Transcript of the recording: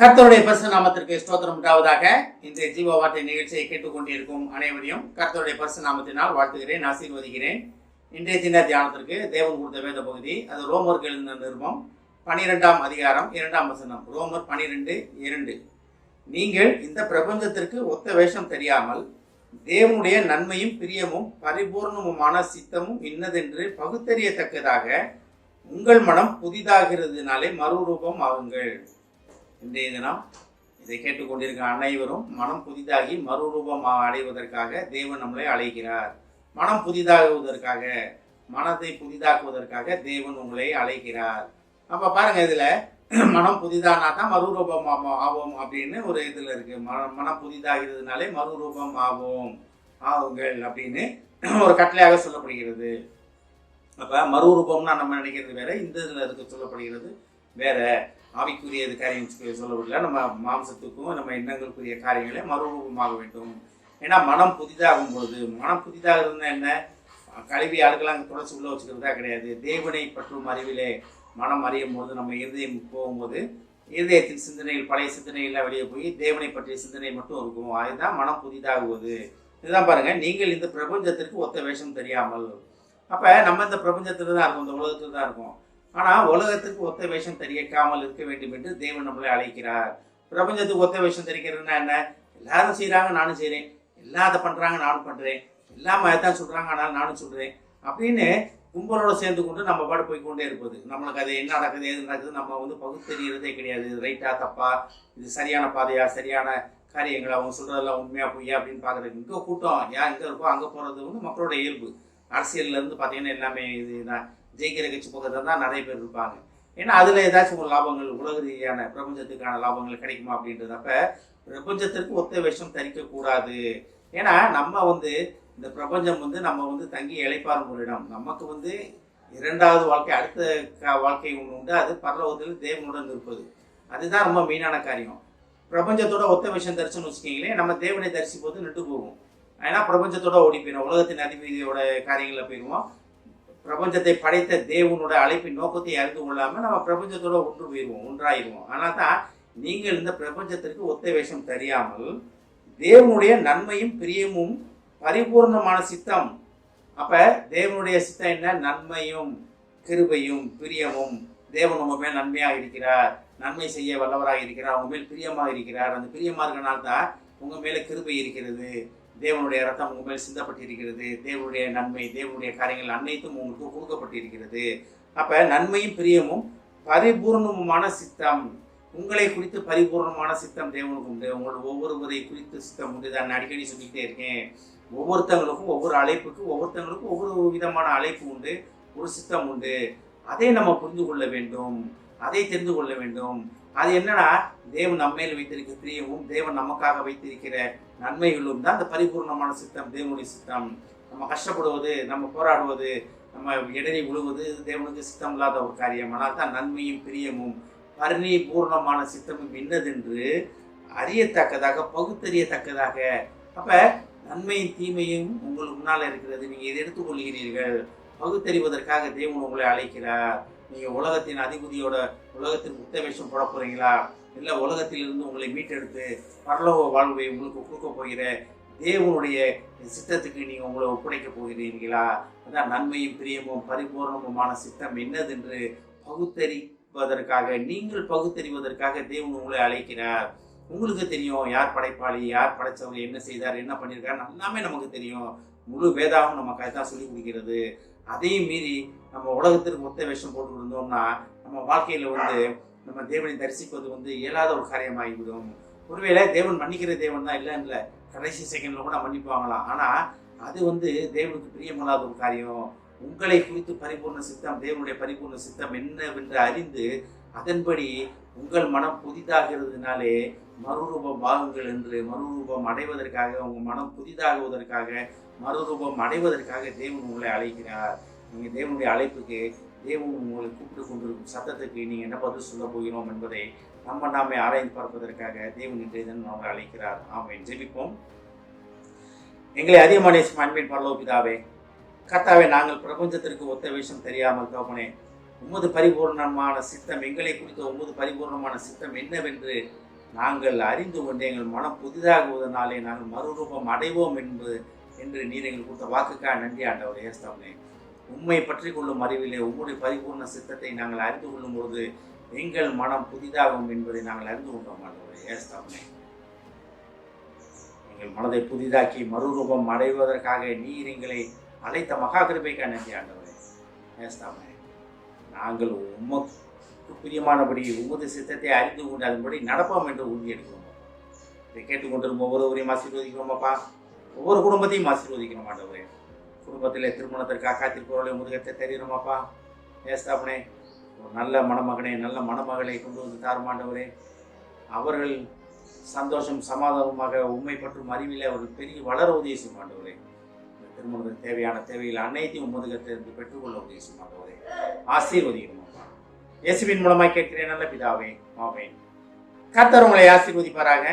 கர்த்தருடைய பரிசு நாமத்திற்கு ஸ்தோத்திரம் உண்டாவதாக. இந்த ஜீவ வார்த்தை நிகழ்ச்சியை கேட்டுக்கொண்டிருக்கும் அனைவரையும் கர்த்தருடைய பரிசு நாமத்தினால் வாழ்த்துகிறேன் ஆசீர்வதிக்கிறேன். இன்றைய தின தியானத்திற்கு தேவன் கொடுத்த வேத பகுதி அது ரோமர் எழுதின நிருபம் பனிரெண்டாம் அதிகாரம் இரண்டாம் வசனம். ரோமர் பனிரெண்டு இரண்டு. நீங்கள் இந்த பிரபஞ்சத்திற்கு ஒத்த வேஷம் தெரியாமல் தேவனுடைய நன்மையும் பிரியமும் பரிபூர்ணமுமான சித்தமும் இன்னதென்று பகுத்தறியத்தக்கதாக உங்கள் மனம் புதிதாகிறதுனாலே மறுரூபம் ஆகுங்கள். இன்றைய தினம் இதை கேட்டுக்கொண்டிருக்கிற அனைவரும் மனம் புதிதாகி மறுரூபம் அடைவதற்காக தேவன் நம்மளை அழைக்கிறார். மனம் புதிதாகுவதற்காக மனத்தை புதிதாக்குவதற்காக தேவன் உங்களை அழைக்கிறார். அப்போ பாருங்கள் இதில் மனம் புதிதானா தான் மறுரூபம் ஆவோம் ஆவோம் அப்படின்னு ஒரு இதில் இருக்குது மனம் மனம் புதிதாகிறதுனாலே மறுரூபம் ஆவோம் ஆவுங்கள் அப்படின்னு ஒரு கட்டளையாக சொல்லப்படுகிறது. அப்போ மறுரூபம்னா நம்ம நினைக்கிறது வேற இந்த இதில் இருக்க சொல்லப்படுகிறது வேற. ஆவிக்குரியது காரியம் சொல்லப்படல நம்ம மாம்சத்துக்கும் நம்ம எண்ணங்களுக்குரிய காரியங்களே மறுரூபமாக வேண்டும். ஏன்னா மனம் புதிதாகும் பொழுது மனம் புதிதாகிறதுனா என்ன? கழுவி ஆளுக்கெல்லாம் அங்கே தொடர்ச்சி உள்ள வச்சுக்கிறதா கிடையாது. தேவனை பற்றும் அறிவிலே மனம் அறியும் போது நம்ம இருதயம் போகும்போது இருதயத்தின் சிந்தனைகள் பழைய சிந்தனைகள்லாம் வெளியே போய் தேவனை பற்றிய சிந்தனை மட்டும் இருக்கும். அதுதான் மனம் புதிதாகுவது. இதுதான் பாருங்கள் நீங்கள் இந்த பிரபஞ்சத்திற்கு ஒத்த வேஷம் தெரியாமல். அப்போ நம்ம இந்த பிரபஞ்சத்தில் தான் இருக்கோம் இந்த உலகத்தில் தான் இருக்கோம். ஆனால் உலகத்துக்கு ஒத்த வேஷம் தெரியக்காமல் இருக்க வேண்டும் என்று தேவன் நம்மளை அழைக்கிறார். பிரபஞ்சத்துக்கு ஒத்த வேஷம் தெரிக்கிறதுனா என்ன? எல்லாரும் செய்கிறாங்க நானும் செய்கிறேன் எல்லாம் அதை பண்ணுறாங்க நானும் பண்ணுறேன் எல்லாம் தான் சொல்கிறாங்க ஆனால் நானும் சொல்கிறேன் அப்படின்னு கும்பலோட சேர்ந்து கொண்டு நம்ம பாடு போய் கொண்டே இருப்பது. நம்மளுக்கு அது என்ன நடக்குது எது நடக்குது நம்ம வந்து பகுத்தறியறதே கிடையாது. இது ரைட்டா தப்பா? இது சரியான பாதையா சரியான காரியங்கள்? அவங்க சொல்கிறதெல்லாம் உண்மையா பொய்யா அப்படின்னு பார்க்குறதுக்கு இங்கே கூட்டம். ஏன் இங்கே இருக்கோ அங்கே போகிறது வந்து மக்களோட இயல்பு. அரசியல்ல இருந்து எல்லாமே எல்லாமே இதுதான் ஜெயிக்கிற கட்சி பக்கத்தில் தான் நிறைய பேர் இருப்பாங்க. ஏன்னா அதில் ஏதாச்சும் ஒரு லாபங்கள் உலக ரீதியான பிரபஞ்சத்துக்கான லாபங்கள் கிடைக்குமா அப்படின்றதப்ப பிரபஞ்சத்திற்கு ஒத்த விஷம் தரிக்கக்கூடாது ஏன்னா நம்ம வந்து இந்த பிரபஞ்சம் வந்து நம்ம வந்து தங்கி இழைப்பாரும் ஒரு இடம். நமக்கு வந்து இரண்டாவது வாழ்க்கை அடுத்த க- வாழ்க்கை ஒன்று உண்டு. அது பரலோகத்தில் தேவனுடன் இருப்பது. அதுதான் ரொம்ப மெயினான காரியம். பிரபஞ்சத்தோட ஒத்த விஷயம் தரிசனம் வச்சுக்கிங்களேன் நம்ம தேவனை தரிசிப்போது நின்று போவோம் ஏன்னா பிரபஞ்சத்தோட ஓடி போயிடும் உலகத்தின் அதிபதியோட காரியங்களில் போயிடுவோம் பிரபஞ்சத்தை படைத்த தேவனோட அழைப்பின் நோக்கத்தை அறிந்து கொள்ளாமல் நம்ம பிரபஞ்சத்தோட ஒன்று போயிடுவோம் ஒன்றாயிருவோம். ஆனால் தான் நீங்கள் இந்த பிரபஞ்சத்திற்கு ஒத்த வேஷம் தெரியாமல் தேவனுடைய நன்மையும் பிரியமும் பரிபூர்ணமான சித்தம். அப்போ தேவனுடைய சித்தம் என்ன? நன்மையும் கிருபையும் பிரியமும். தேவன் உங்க மேல் நன்மையாக இருக்கிறார். நன்மை செய்ய வல்லவராக இருக்கிறார். உங்க மேல் பிரியமாக இருக்கிறார். அந்த பிரியமாக இருக்கனால்தான் உங்கள் மேலே கிருபை இருக்கிறது. தேவனுடைய ரத்தம் உங்கள் மேல் சிந்தப்பட்டிருக்கிறது. தேவனுடைய நன்மை தேவனுடைய காரியங்கள் அனைத்தும் உங்களுக்கு கொடுக்கப்பட்டிருக்கிறது. அப்போ நன்மையும் பிரியமும் பரிபூர்ணமுமான சித்தம். உங்களை குறித்து பரிபூர்ணமான சித்தம் தேவனுக்கு உண்டு. உங்களோட ஒவ்வொருவரை குறித்து சித்தம் உண்டு. நான் அடிக்கடி சொல்லிக்கிட்டே இருக்கேன். ஒவ்வொருத்தங்களுக்கும் ஒவ்வொரு அழைப்புக்கும் ஒவ்வொருத்தங்களுக்கும் ஒவ்வொரு விதமான அழைப்பு உண்டு. ஒரு சித்தம் உண்டு. அதை நம்ம புரிந்து கொள்ள வேண்டும். அதை தெரிந்து கொள்ள வேண்டும். அது என்னன்னா தேவன் நம்மையில் வைத்திருக்கிற பிரியமும் தேவன் நமக்காக வைத்திருக்கிற நன்மைகளும் தான் அந்த பரிபூர்ணமான சித்தம் தேவனுடைய சித்தம். நம்ம கஷ்டப்படுவது நம்ம போராடுவது நம்ம இடறி விழுவது தேவனுக்கு சித்தம் இல்லாத ஒரு காரியம். ஆனால் தான் நன்மையும் பிரியமும் பரிபூர்ணமான சித்தமும் என்னதென்று அறியத்தக்கதாக பகுத்தறியத்தக்கதாக. அப்போ நன்மையும் தீமையும் உங்களுக்கு முன்னால் இருக்கிறது. நீங்கள் இதை எடுத்துக்கொள்கிறீர்கள். பகுத்தறிவதற்காக தேவன் உங்களை அழைக்கிறார். நீங்கள் உலகத்தின் அதிபதியோட உலகத்தின் உத்தவேஷம் போட போகிறீங்களா இல்லை உலகத்திலிருந்து உங்களை மீட்டெடுத்து பரலோக வாழ்வை உங்களுக்கு கொடுக்க போகிற தேவனுடைய சித்தத்துக்கு நீங்கள் உங்களை ஒப்படைக்க போகிறீர்களா? அதான் நன்மையும் பிரியமும் பரிபூர்ணமுமான சித்தம் என்னதென்று பகுத்தறிவதற்காக நீங்கள் பகுத்தறிவதற்காக தேவன் உங்களை அழைக்கிறார். உங்களுக்கு தெரியும் யார் படைப்பாளி யார் படைச்சவங்க என்ன செய்தார் என்ன பண்ணியிருக்காரு எல்லாமே நமக்கு தெரியும். முழு வேதாவும் நமக்கு தான் சொல்லி கொடுக்கிறது. அதையும் மீறி நம்ம உலகத்திற்கு ஒத்த வேஷம் போட்டு இருந்தோம்னா நம்ம வாழ்க்கையில் வந்து நம்ம தேவனை தரிசிப்பது வந்து இயலாத ஒரு காரியமாகிவிடும். ஒருவேளை தேவன் மன்னிக்கிற தேவன் தான் இல்லை இல்லை கடைசி செகண்டில் கூட மன்னிப்பாங்களாம் ஆனால் அது வந்து தேவனுக்கு பிரியமில்லாத ஒரு காரியம். உங்களை குறித்து பரிபூர்ண சித்தம் தேவனுடைய பரிபூர்ண சித்தம் என்னவென்று அறிந்து அதன்படி உங்கள் மனம் புதிதாகிறதுனாலே மறுரூபம் பாகுங்கள் என்று மறுரூபம் அடைவதற்காக உங்கள் மனம் புதிதாகுவதற்காக மறுரூபம் அடைவதற்காக தேவன் உங்களை அழைக்கிறார். நீங்கள் தேவனுடைய அழைப்புக்கு தேவன் உங்களை கூப்பிட்டு கொண்டிருக்கும் சத்தத்துக்கு நீங்கள் என்ன பதில் சொல்ல போகிறோம் என்பதை நம்ம நாமே ஆராய்ந்து பார்ப்பதற்காக தேவன் இன்றைய தினம் நம்மளை அழைக்கிறார். ஆமென். ஜெபிப்போம். எங்களை அதிகமான அன்பின் பரலோ பிதாவே கத்தாவே நாங்கள் பிரபஞ்சத்திற்கு ஒத்த விஷயம் தெரியாமல் தோப்பனே உமது பரிபூர்ணமான சித்தம் எங்களை குறித்த உமது பரிபூர்ணமான சித்தம் என்னவென்று நாங்கள் அறிந்து கொண்டு எங்கள் மனம் புதிதாகுவதனாலே நாங்கள் மறுரூபம் அடைவோம் என்பது என்று நீர் எங்கள் கொடுத்த வாக்குக்காக நன்றி ஆண்டவர் ஏஸ்தாமே உண்மை பற்றி கொள்ளும் அறிவிலே உம்முடைய பரிபூர்ண சித்தத்தை நாங்கள் அறிந்து கொள்ளும் பொழுது எங்கள் மனம் புதிதாகும் என்பதை நாங்கள் அறிந்து கொண்டோம் ஆண்டவர் ஏஸ்தாமே எங்கள் மனதை புதிதாக்கி மறுரூபம் அடைவதற்காக நீர் எங்களை அழைத்த மகா கிருபைக்காக நன்றி ஆண்டவரே ஏஸ்தாமே நாங்கள் உமக்கு பிரியமானபடி உமது சித்தத்தை அறிந்து கொண்டு அதன்படி நடப்போம் என்று உறுதி எடுக்கிறோம். இதை கேட்டுக்கொண்டிருக்கும் ஒவ்வொருவரையும் ஆசீர்வதிக்கிறோம் அப்பா. ஒவ்வொரு குடும்பத்தையும் ஆசீர்வதிக்கிற மாட்டவரே குடும்பத்தில் திருமணத்திற்காக காத்திருப்பவர்களை முதுகத்தை தெரிகிறோம் அப்பா. ஏஸ்தாப்பனே ஒரு நல்ல மணமகனை நல்ல மணமகளை கொண்டு வந்து தாருமாண்டவரே அவர்கள் சந்தோஷம் சமாதானமாக உண்மை பற்றும் அறிவில் அவர்கள் பெரிய வளர உதவி செய்ய மாட்டவரே திருமணத்துக்கு தேவையான தேவைகள் அனைத்தையும் உமதுகத்திலிருந்து பெற்றுக்கொள்ள உதவி செய்யும் ஆசீர்வதிக்கணும். இயேசுவின் மூலமாய் கேட்கிறேன் நல்ல பிதாவே. ஆமென். கத்தர் உங்களை ஆசீர்வதிப்பாராக.